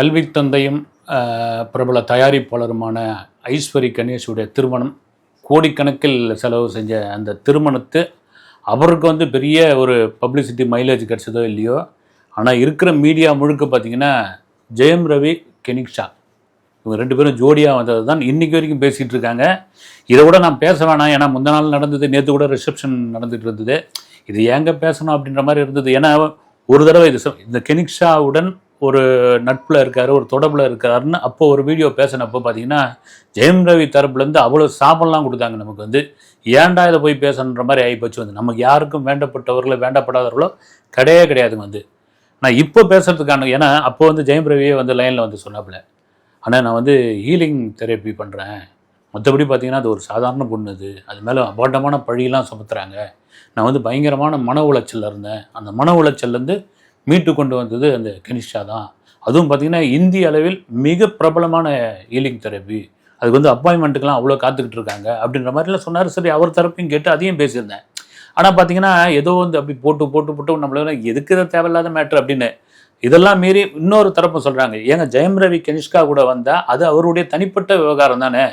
கல்வி தந்தையும் பிரபல தயாரிப்பாளருமான ஐஸ்வரி கணேஷுடைய திருமணம். கோடிக்கணக்கில் செலவு செஞ்ச அந்த திருமணத்தை அவருக்கு வந்து பெரிய ஒரு பப்ளிசிட்டி மைலேஜ் கிடைச்சதோ இல்லையோ ஆனால் இருக்கிற மீடியா முழுக்க பார்த்தீங்கன்னா ஜெயம் ரவி கெனிக்ஷா இவங்க ரெண்டு பேரும் ஜோடியாக வந்தது தான் இன்றைக்கி வரைக்கும் பேசிகிட்டு இருக்காங்க. இதை கூட நான் பேச வேணாம். ஏன்னா முந்த நாள் நடந்தது நேற்று கூட ரிசப்ஷன் நடந்துகிட்டு இருந்தது. இது ஏங்க பேசணும் அப்படின்ற மாதிரி இருந்தது. ஏன்னா ஒரு தடவை இது இந்த கெனிக்ஷாவுடன் ஒரு நட்பில் இருக்காரு ஒரு தொடர்பில் இருக்காருன்னு அப்போ ஒரு வீடியோ பேசினப்போ பார்த்தீங்கன்னா ஜெயம் ரவி தரப்புலேருந்து அவ்வளோ சாபம்லாம் கொடுத்தாங்க நமக்கு வந்து. ஏன்டா இதை போய் பேசணுன்ற மாதிரி ஆகிப்போச்சு வந்து. நமக்கு யாருக்கும் வேண்டப்பட்டவர்களோ வேண்டப்படாதவர்களோ கிடையவே கிடையாதுங்க வந்து. நான் இப்போ பேசுறதுக்கான ஏன்னா அப்போ வந்து ஜெயம் ரவியே வந்து லைனில் வந்து சொன்னாப்புல ஆனால் நான் வந்து ஹீலிங் தெரப்பி பண்ணுறேன் மற்றபடி பார்த்தீங்கன்னா அது ஒரு சாதாரண பொண்ணு அது அது மேலே அபாண்டமான பழியெல்லாம் சுமத்துறாங்க. நான் வந்து பயங்கரமான மன உளைச்சலில் இருந்தேன். அந்த மன உளைச்சல்லேருந்து மீட்டு கொண்டு வந்தது அந்த கனிஷா தான். அதுவும் பார்த்தீங்கன்னா இந்திய அளவில் மிக பிரபலமான ஹீலிங் தெரப்பி அதுக்கு வந்து அப்பாயின்மெண்ட்டுக்கெலாம் அவ்வளோ காத்துக்கிட்டு இருக்காங்க. அப்படின்ற மாதிரிலாம் சொன்னார். சரி அவர் தரப்பையும் கேட்டு அதையும் பேசியிருந்தேன். ஆனால் பார்த்தீங்கன்னா ஏதோ வந்து அப்படி போட்டு போட்டு போட்டு நம்மள எதுக்கு இதை தேவையில்லாத மேட்ரு அப்படின்னு இதெல்லாம் மீறி இன்னொரு தரப்பு சொல்கிறாங்க ஏங்க ஜெயம் ரவி கனிஷ்கா கூட வந்தால் அது அவருடைய தனிப்பட்ட விவகாரம் தானே?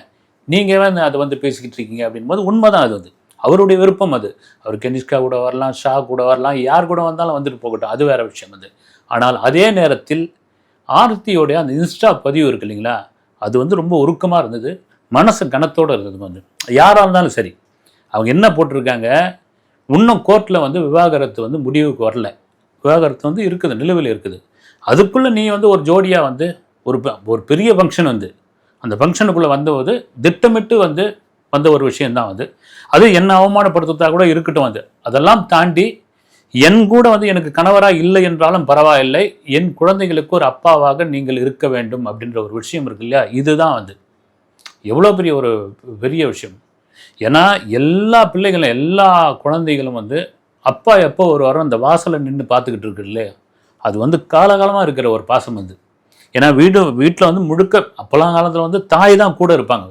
நீங்கள் வந்து அதை வந்து பேசிக்கிட்டு இருக்கீங்க அப்படின்போது உண்மைதான் அது வந்து. அவருடைய விருப்பம் அது. அவர் கெனிஷ்கா கூட வரலாம் ஷா கூட வரலாம் யார் கூட வந்தாலும் வந்துட்டு போகட்டும். அது வேற விஷயம் அது. ஆனால் அதே நேரத்தில் ஆர்த்தியோடைய அந்த இன்ஸ்டா பதிவு இருக்கு இல்லைங்களா? அது வந்து ரொம்ப உருக்கமாக இருந்தது. மனசு கனத்தோடு இருந்தது வந்து. யாராக இருந்தாலும் சரி. அவங்க என்ன போட்டிருக்காங்க? இன்னும் கோர்ட்டில் வந்து விவாகரத்து வந்து முடிவுக்கு வரல. விவாகரத்து வந்து இருக்குது நிலுவையில் இருக்குது. அதுக்குள்ளே நீ வந்து ஒரு ஜோடியாக வந்து ஒரு ப- ஒரு பெரிய ஃபங்க்ஷன் வந்து அந்த ஃபங்க்ஷனுக்குள்ளே வந்தபோது திட்டமிட்டு வந்து வந்த ஒரு விஷயந்தான் வந்து அது என்ன அவமானப்படுத்துறதா கூட இருக்கட்டும் வந்து அதெல்லாம் தாண்டி என் கூட வந்து எனக்கு கணவராக இல்லை என்றாலும் பரவாயில்லை. என் குழந்தைகளுக்கு ஒரு அப்பாவாக நீங்கள் இருக்க வேண்டும் அப்படின்ற ஒரு விஷயம் இருக்கு இல்லையா? இதுதான் வந்து எவ்வளோ பெரிய ஒரு பெரிய விஷயம். ஏன்னா எல்லா பிள்ளைகளும் எல்லா குழந்தைகளும் வந்து அப்பா எப்போ ஒரு வாரம் அந்த வாசலை நின்று பார்த்துக்கிட்டு இருக்கு இல்லையா? அது வந்து காலகாலமாக இருக்கிற ஒரு பாசம் வந்து ஏன்னா வீடு வீட்டில் வந்து முழுக்க அப்போலாம் காலத்தில் வந்து தாய் தான் கூட இருப்பாங்க.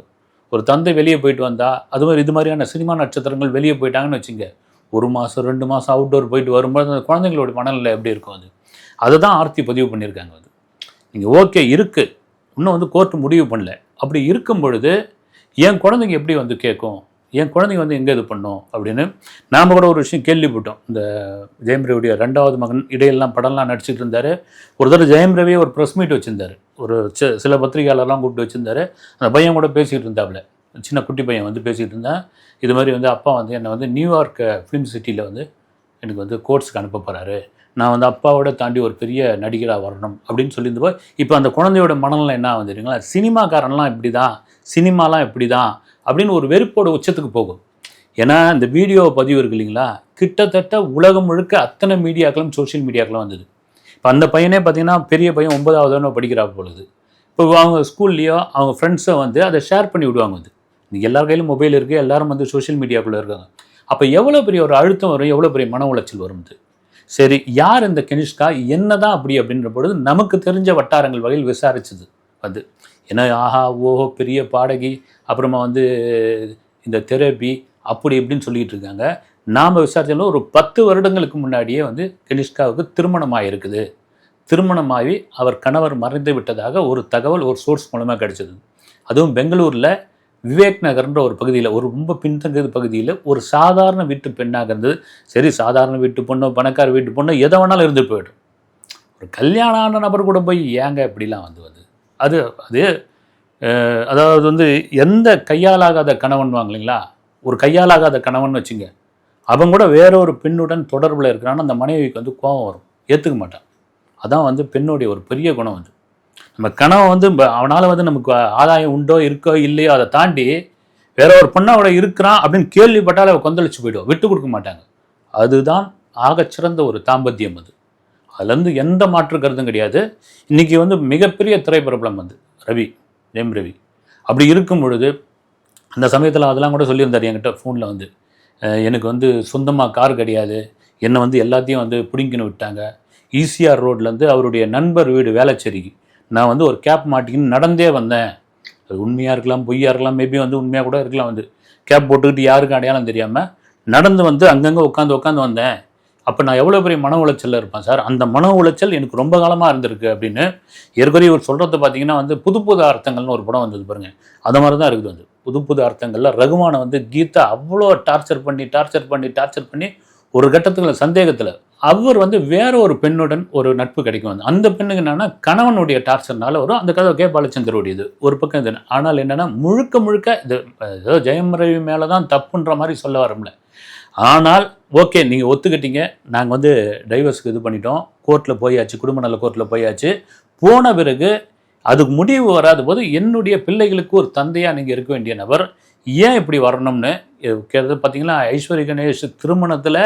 ஒரு தந்தை வெளியே போயிட்டு வந்தால் அது மாதிரி இது மாதிரியான சினிமா நட்சத்திரங்கள் வெளியே போயிட்டாங்கன்னு வச்சுங்க. ஒரு மாதம் ரெண்டு மாதம் அவுட்டோர் போயிட்டு வரும்போது அந்த குழந்தைங்களோட மனநிலை எப்படி இருக்கும் அது? அதை தான் ஆர்த்தி பதிவு பண்ணியிருக்காங்க அது. நீங்கள் ஓகே இருக்குது இன்னும் வந்து கோர்ட்டு முடிவு பண்ணல. அப்படி இருக்கும் பொழுது என் குழந்தைங்க எப்படி வந்து கேட்கும்? என் குழந்தைங்க வந்து எங்கே இது பண்ணும் அப்படின்னு நாம் கூட ஒரு விஷயம் கேள்விப்பட்டோம். இந்த ஜெயம் ரவியுடைய ரெண்டாவது மகன் இடையெல்லாம் படம்லாம் நடிச்சிட்டு இருந்தார். ஒரு தடவை ஜெயம் ரவியை ஒரு ப்ரெஸ் மீட் வச்சுருந்தார். ஒரு சி- சில பத்திரிகையாளர்லாம் கூப்பிட்டு வச்சிருந்தாரு. அந்த பையன் கூட பேசிகிட்டு இருந்தாப்புல சின்ன குட்டி பையன் வந்து பேசிகிட்டு இருந்தேன். இது மாதிரி வந்து அப்பா வந்து என்னை வந்து நியூயார்க் ஃபிலிம் சிட்டியில் வந்து எனக்கு வந்து கோர்ஸுக்கு அனுப்ப போகிறாரு நான் வந்து அப்பாவோட தாண்டி ஒரு பெரிய நடிகராக வரணும் அப்படின்னு சொல்லியிருந்தப்போ இப்போ அந்த குழந்தையோட மனநிலை என்ன வந்துடுங்களா சினிமாக்காரன்லாம் இப்படி தான் சினிமாலாம் இப்படி தான் அப்படின்னு ஒரு வெறுப்போட உச்சத்துக்கு போகும். ஏன்னா இந்த வீடியோ பதிவு இருக்கு இல்லைங்களா? கிட்டத்தட்ட உலகம் முழுக்க அத்தனை மீடியாக்களும் சோஷியல் மீடியாக்களும் வந்தது. இப்போ அந்த பையனே பார்த்தீங்கன்னா பெரிய பையன் ஒன்பதாவதுன்னு படிக்கிறா பொழுது. இப்போ அவங்க ஸ்கூல்லையோ அவங்க ஃப்ரெண்ட்ஸோ வந்து அதை ஷேர் பண்ணி விடுவாங்க வந்து. இன்னைக்கு எல்லார் கையிலும் மொபைல் இருக்குது எல்லாரும் வந்து சோஷியல் மீடியாக்குள்ளே இருக்காங்க. அப்போ எவ்வளோ பெரிய ஒரு அழுத்தம் வரும் எவ்வளோ பெரிய மன உளைச்சல் வரும் இது சரி யார் இந்த கெனிஷ்கா? என்ன தான் அப்படி அப்படின்ற பொழுது நமக்கு தெரிஞ்ச வட்டாரங்கள் வகையில் விசாரிச்சது. வந்து ஏன்னா ஆஹா ஓஹோ பெரிய பாடகி அப்புறமா வந்து இந்த தெரப்பி அப்படி இப்படின்னு சொல்லிகிட்டு இருக்காங்க. நாம் விசாரிச்சாலும் ஒரு பத்து வருடங்களுக்கு முன்னாடியே வந்து கனிஷ்காவுக்கு திருமணம் ஆகிருக்குது திருமணமாகி அவர் கணவர் மறைந்து விட்டதாக ஒரு தகவல் ஒரு சோர்ஸ் மூலமாக கிடைச்சது. அதுவும் பெங்களூரில் விவேக் நகர்ன்ற ஒரு பகுதியில் ஒரு ரொம்ப பின்தங்கிய பகுதியில் ஒரு சாதாரண வீட்டு பெண்ணாக இருந்தது. சரி சாதாரண வீட்டு பொண்ணோ பணக்கார வீட்டு பொண்ணோ எதை வேணாலும் இருந்து போயிடும். ஒரு கல்யாணம் ஆன நபர் கூட போய் ஏங்க இப்படிலாம் வந்து வந்து அது அது அதாவது வந்து எந்த கையாலாகாத கணவன் வாங்கலைங்களா? ஒரு கையாலாகாத கணவன் வச்சுங்க. அவன் கூட வேற ஒரு பெண்ணுடன் தொடர்பில் இருக்கிறான்னு அந்த மனைவிக்கு வந்து கோபம் வரும். ஏற்றுக்க மாட்டான். அதான் வந்து பெண்ணுடைய ஒரு பெரிய குணம் வந்து நம்ம கணவன் வந்து அவனால் வந்து நமக்கு ஆதாயம் உண்டோ இருக்கோ இல்லையோ அதை தாண்டி வேற ஒரு பொண்ணோட இருக்கிறான் அப்படின்னு கேள்விப்பட்டாலே அவள் கொந்தளிச்சு போயிடுவோம் விட்டு கொடுக்க மாட்டாங்க. அதுதான் ஆகச்சிறந்த ஒரு தாம்பத்தியம் அது. அதுலேருந்து எந்த மாற்று கருத்தும் கிடையாது. இன்னைக்கு வந்து மிகப்பெரிய திரைப்பிரபலம் வந்து ரவி ஜெயம் ரவி. அப்படி இருக்கும் பொழுது அந்த சமயத்தில் அதெல்லாம் கூட சொல்லியிருந்தார் என்கிட்ட ஃபோனில் வந்து. எனக்கு வந்து சொந்தமாக கார் கிடையாது. என்னை வந்து எல்லாத்தையும் வந்து பிடிங்கின்னு விட்டாங்க. ஈசிஆர் ரோட்லேருந்து அவருடைய நண்பர் வீடு வேளச்சேரிக்கு நான் வந்து ஒரு கேப் மாட்டிக்கின்னு நடந்தே வந்தேன். அது உண்மையாக இருக்கலாம் பொய்யாக இருக்கலாம் மேபி வந்து உண்மையாக கூட இருக்கலாம் வந்து. கேப் போட்டுக்கிட்டு யாருக்கும் அடையாளம் தெரியாமல் நடந்து வந்து அங்கங்கே உட்காந்து உட்காந்து வந்தேன். அப்போ நான் எவ்வளோ பெரிய மன உளைச்சலில் இருப்பேன் சார்? அந்த மன உளைச்சல் எனக்கு ரொம்ப காலமாக இருந்திருக்கு அப்படின்னு ஏற்கனவே இவர் சொல்கிறத பார்த்தீங்கன்னா வந்து புது புது அர்த்தங்கள்னு ஒரு படம் வந்தது பாருங்க. அது மாதிரி தான் இருக்குது வந்து. புது புது அர்த்தங்களில் ரகுமானை வந்து கீதா அவ்வளோ டார்ச்சர் பண்ணி டார்ச்சர் பண்ணி டார்ச்சர் பண்ணி ஒரு கட்டத்துக்குள்ள சந்தேகத்தில் அவர் வந்து வேற ஒரு பெண்ணுடன் ஒரு நட்பு கிடைக்கும் வந்து. அந்த பெண்ணுக்கு என்னன்னா கணவனுடைய டார்ச்சர்னால வரும். அந்த கதை கே பாலச்சந்தருடையது. ஒரு பக்கம் இது. ஆனால் என்னன்னா முழுக்க முழுக்க இது ஏதோ ஜெயம் ரவி மேலே தான் தப்புன்ற மாதிரி சொல்ல வரல ஆனால் ஓகே நீங்கள் ஒத்துக்கிட்டீங்க. நாங்கள் வந்து டைவர்ஸ்க்கு இது பண்ணிட்டோம். கோர்ட்டில் போயாச்சு குடும்ப நல கோர்ட்டில் போயாச்சு. போன பிறகு அதுக்கு முடிவு வராத போது என்னுடைய பிள்ளைகளுக்கு ஒரு தந்தையாக நீங்கள் இருக்க வேண்டிய நபர் ஏன் இப்படி வரணும்னு கேட்டது பார்த்தீங்கன்னா ஐஸ்வர்ய கணேஷ் திருமணத்தில்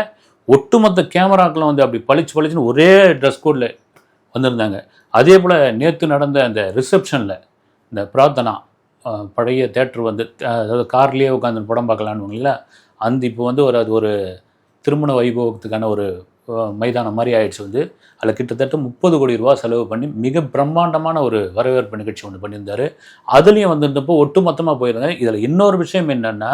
ஒட்டுமொத்த கேமராக்களும் வந்து அப்படி பளிச்சு பளிச்சுன்னு ஒரே ட்ரெஸ் கோடில் வந்திருந்தாங்க. அதே போல் நேற்று நடந்த அந்த ரிசப்ஷனில் இந்த பிரார்த்தனா பழைய தேட்டர் வந்து அதாவது கார்லேயே உட்காந்து படம் பார்க்கலான்னு அந்த இப்போ வந்து ஒரு அது ஒரு திருமண வைபவத்துக்கான ஒரு மைதானம் மாதிரி ஆயிடுச்சு வந்து. அதில் கிட்டத்தட்ட முப்பது கோடி ரூபா செலவு பண்ணி மிக பிரம்மாண்டமான ஒரு வரவேற்பு நிகழ்ச்சி ஒன்று பண்ணியிருந்தாரு. அதுலேயும் வந்திருந்தப்போ ஒட்டு மொத்தமாக போயிருந்தாங்க இதில் இன்னொரு விஷயம் என்னென்னா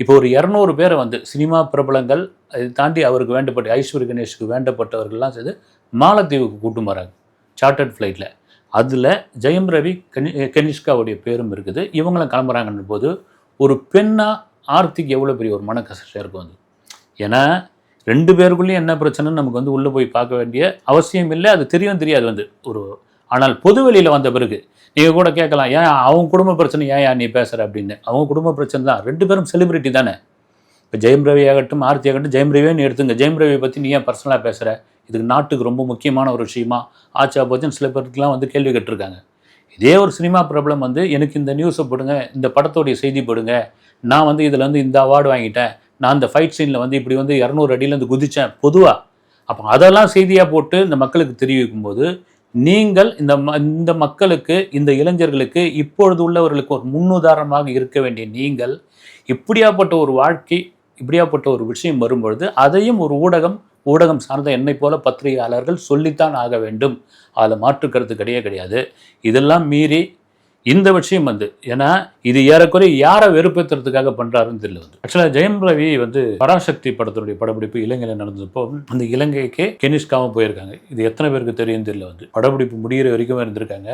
இப்போ ஒரு இரநூறு பேரை வந்து சினிமா பிரபலங்கள் அதை தாண்டி அவருக்கு வேண்டப்பட்ட ஐஸ்வர்ய கணேஷுக்கு வேண்டப்பட்டவர்கள்லாம் சேர்ந்து மாலத்தீவுக்கு கூட்டும் வராங்க சார்ட்டர்ட் ஃப்ளைட்டில் அதில் ஜெயம் ரவி கனி கனிஷ்காவுடைய பேரும் இருக்குது. இவங்களும் கிளம்புறாங்கன்ற போது ஒரு பெண்ணாக ஆர்த்திக்கு எவ்வளோ பெரிய ஒரு மனக்கஷ்டம் இருக்கும் அது ஏன்னா ரெண்டு பேருக்குள்ளேயும் என்ன பிரச்சனைன்னு நமக்கு வந்து உள்ளே போய் பார்க்க வேண்டிய அவசியம் இல்லை அது தெரியும் தெரியாது வந்து. ஒரு ஆனால் பொது வெளியில் வந்த பிறகு நீங்கள் கூட கேட்கலாம் ஏன் அவங்க குடும்ப பிரச்சனை ஏன் ஏன் நீ பேசுகிற அப்படின்னு. அவங்க குடும்ப பிரச்சனை தான். ரெண்டு பேரும் செலிபிரிட்டி தானே. இப்போ ஜெயம் ரவி ஆகட்டும் ஆர்த்தி ஆகட்டும் ஜெயம் ரவியே நீ எடுத்துங்க. ஜெயம் ரவியை பற்றி நீ ஏன் பர்சனலாக பேசுகிற இதுக்கு நாட்டுக்கு ரொம்ப முக்கியமான ஒரு விஷயமா ஆச்சா போச்சுன்னு சில பேருக்குலாம் வந்து கேள்வி கேட்டிருக்காங்க. இதே ஒரு சினிமா ப்ராப்ளம் வந்து எனக்கு இந்த நியூஸை போடுங்க இந்த படத்தோடைய செய்தி போடுங்க நான் வந்து இதில் வந்து இந்த அவார்டு வாங்கிட்டேன் நான் இந்த ஃபைட் சீனில் வந்து இப்படி வந்து இரநூறு அடியிலேருந்து குதித்தேன் பொதுவாக அப்போ அதெல்லாம் செய்தியாக போட்டு இந்த மக்களுக்கு தெரிவிக்கும் போது நீங்கள் இந்த ம இந்த மக்களுக்கு இந்த இளைஞர்களுக்கு இப்பொழுது உள்ளவர்களுக்கு ஒரு முன்னுதாரணமாக இருக்க வேண்டிய நீங்கள் இப்படியாப்பட்ட ஒரு வாழ்க்கை இப்படியாப்பட்ட ஒரு விஷயம் வரும்பொழுது அதையும் ஒரு ஊடகம் ஊடகம் சார்ந்த என்னை போல பத்திரிகையாளர்கள் சொல்லித்தான் ஆக வேண்டும். அதில் மாற்று கருத்து கிடையவே கிடையாது. இதெல்லாம் மீறி இந்த விஷயம் வந்து ஏன்னா இது ஏறக்குறைய யாரை வெறுப்பேற்றுறதுக்காக பண்ணுறாருன்னு தெரியல வந்து. ஆக்சுவலாக ஜெயம் ரவி வந்து பராசக்தி படத்தினுடைய படப்பிடிப்பு இலங்கையில் நடந்தப்போ அந்த இலங்கைக்கு கெனிஷ்காம போயிருக்காங்க. இது எத்தனை பேருக்கு தெரியும் தெரியல வந்து. படப்பிடிப்பு முடிகிற வரைக்கும் இருந்திருக்காங்க.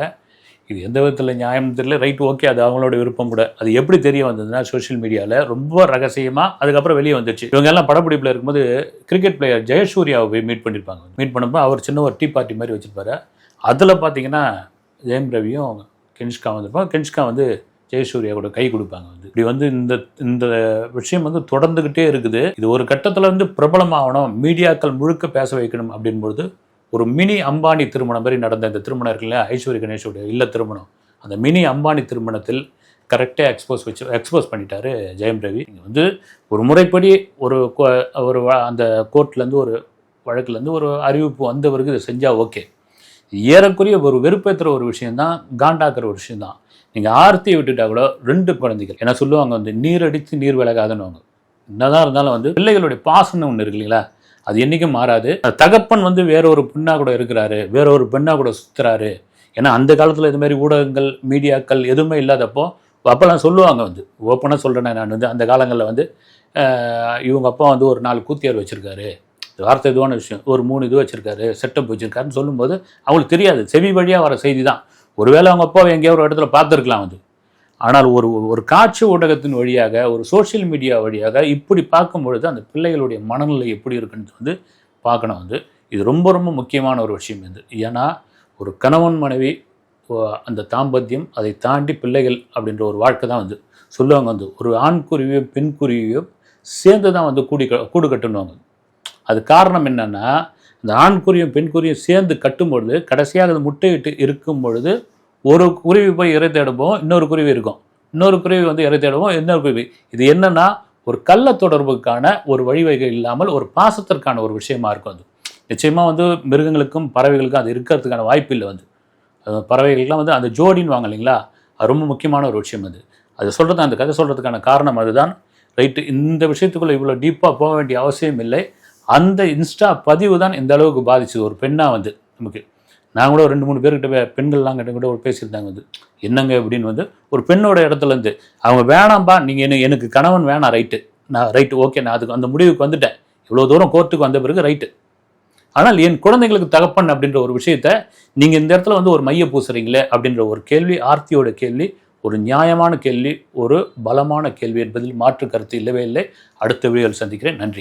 இது எந்த விதத்தில் நியாயம் தெரியல. ரைட் ஓகே அது அவங்களோட விருப்பம் கூட. அது எப்படி தெரிய வந்ததுன்னா சோஷியல் மீடியாவில் ரொம்ப ரகசியமாக அதுக்கப்புறம் வெளியே வந்துச்சு. இவங்க எல்லாம் படப்பிடிப்பில் இருக்கும்போது கிரிக்கெட் பிளேயர் ஜெயசூர்யாவை போய் மீட் பண்ணியிருப்பாங்க மீட் பண்ணும்போது அவர் சின்ன ஒரு டீ பார்ட்டி மாதிரி வச்சிருப்பாரு. அதில் பார்த்தீங்கன்னா ஜெயம் ரவியும் கென்ஷ்கா வந்திருப்பாங்க கென்ஷ்கா வந்து ஜெயசூர்யா கூட கை கொடுப்பாங்க வந்து. இப்படி வந்து இந்த இந்த விஷயம் வந்து தொடர்ந்துக்கிட்டே இருக்குது. இது ஒரு கட்டத்தில் வந்து பிரபலமாகணும். மீடியாக்கள் முழுக்க பேச வைக்கணும் அப்படின்பொழுது ஒரு மினி அம்பானி திருமணம் மாதிரி நடந்த இந்த திருமணம் இருக்குல்ல? ஐஸ்வர்ய கணேஷோட இல்ல திருமணம். அந்த மினி அம்பானி திருமணத்தில் கரெக்டாக எக்ஸ்போஸ் வச்சு எக்ஸ்போஸ் பண்ணிட்டாரு ஜெயம் ரவி. வந்து ஒரு முறைப்படி ஒரு கோ- ஒரு அந்த கோர்ட்லேருந்து ஒரு வழக்குலேருந்து ஒரு அறிவிப்பு வந்தவருக்கு இதை செஞ்சால் ஓகே ஏறக்குறைய ஒரு வெறுப்பேற்றுற ஒரு விஷயம்தான் காண்டாக்குற ஒரு விஷயம்தான். நீங்கள் ஆர்த்தியை விட்டுட்டா கூட ரெண்டு குழந்தைகள் என்ன சொல்லுவாங்க வந்து நீர் அடித்து நீர் விலகாதுன்னு என்னதான் இருந்தாலும் வந்து பிள்ளைகளுடைய பாசம்னு ஒன்று இருக்கு இல்லைங்களா? அது என்றைக்கும் மாறாது. தகப்பன் வந்து வேற ஒரு பெண்ணாக கூட இருக்கிறாரு வேற ஒரு பெண்ணாக கூட சுற்றுறாரு ஏன்னா அந்த காலத்தில் இது மாதிரி ஊடகங்கள் மீடியாக்கள் எதுவுமே இல்லாதப்போ அப்போல்லாம் சொல்லுவாங்க வந்து ஓப்பனாக சொல்கிறேன் நான். வந்து அந்த காலங்களில் வந்து இவங்க அப்பா வந்து ஒரு நாலு கூத்தியார் வச்சுருக்காரு. வார்த்தை இதுவான விஷயம். ஒரு மூணு இது வச்சுருக்காரு செட்டப் வச்சுருக்காருன்னு சொல்லும்போது அவங்களுக்கு தெரியாது. செவி வழியாக வர செய்தி தான். ஒருவேளை அவங்க அப்பாவை எங்கேயோ ஒரு இடத்துல பார்த்துருக்கலாம் வந்து ஆனால் ஒரு ஒரு காட்சி ஊடகத்தின் வழியாக ஒரு சோஷியல் மீடியா வழியாக இப்படி பார்க்கும் பொழுது அந்த பிள்ளைகளுடைய மனநிலை எப்படி இருக்குன்னு வந்து பார்க்கணும் வந்து. இது ரொம்ப ரொம்ப முக்கியமான ஒரு விஷயம் இது. ஏன்னா ஒரு கணவன் மனைவி அந்த தாம்பத்தியம் அதை தாண்டி பிள்ளைகள் அப்படின்ற ஒரு வாழ்க்கை தான் வந்து. சொல்லுவாங்க வந்து ஒரு ஆண் குருவியோ பெண் குருவியோ சேர்ந்து தான் வந்து கூடி க- கூடு கட்டுனுவாங்க அது காரணம் என்னென்னா இந்த ஆண் குறியும் பெண் குறியும் சேர்ந்து கட்டும் பொழுது கடைசியாக அது முட்டையிட்டு இருக்கும் பொழுது ஒரு குருவி போய் இறை தேடுவோம் இன்னொரு குருவி இருக்கும். இன்னொரு குருவி வந்து இறை தேடுவோம் இன்னொரு குருவி. இது என்னென்னா ஒரு கள்ள தொடர்புக்கான ஒரு வழிவகை இல்லாமல் ஒரு பாசத்திற்கான ஒரு விஷயமா இருக்கும் அது. நிச்சயமாக வந்து மிருகங்களுக்கும் பறவைகளுக்கும் அது இருக்கிறதுக்கான வாய்ப்பு இல்லை வந்து. அது பறவைகளுக்கெல்லாம் வந்து அந்த ஜோடின்னு வாங்க இல்லைங்களா? அது ரொம்ப முக்கியமான ஒரு விஷயம் அது. அது சொல்கிறது அந்த கதை சொல்கிறதுக்கான காரணம் அதுதான். ரைட்டு இந்த விஷயத்துக்குள்ளே இவ்வளோ டீப்பாக போக வேண்டிய அவசியம் இல்லை. அந்த இன்ஸ்டா பதிவு தான் இந்த அளவுக்கு பாதிச்சது. ஒரு பெண்ணாக வந்து நமக்கு. நான் கூட ஒரு ரெண்டு மூணு பேர்கிட்ட பெண்கள்லாம் கிட்ட கூட ஒரு பேசியிருந்தாங்க வந்து. என்னங்க அப்படின்னு வந்து ஒரு பெண்ணோட இடத்துலேருந்து அவங்க வேணாம்பா நீங்கள் எனக்கு எனக்கு கணவன் வேணாம் ரைட்டு. நான் ரைட்டு ஓகே நான் அதுக்கு அந்த முடிவுக்கு வந்துட்டேன். இவ்வளோ தூரம் கோர்ட்டுக்கு வந்த பிறகு ரைட்டு. ஆனால் என் குழந்தைங்களுக்கு தகப்பன் அப்படின்ற ஒரு விஷயத்த நீங்கள் இந்த இடத்துல வந்து ஒரு மைய பூசுறீங்களே? அப்படின்ற ஒரு கேள்வி ஆர்த்தியோட கேள்வி ஒரு நியாயமான கேள்வி ஒரு பலமான கேள்வி என்பதில் மாற்று கருத்து இல்லவே இல்லை. அடுத்த வீடியோவில் சந்திக்கிறேன். நன்றி.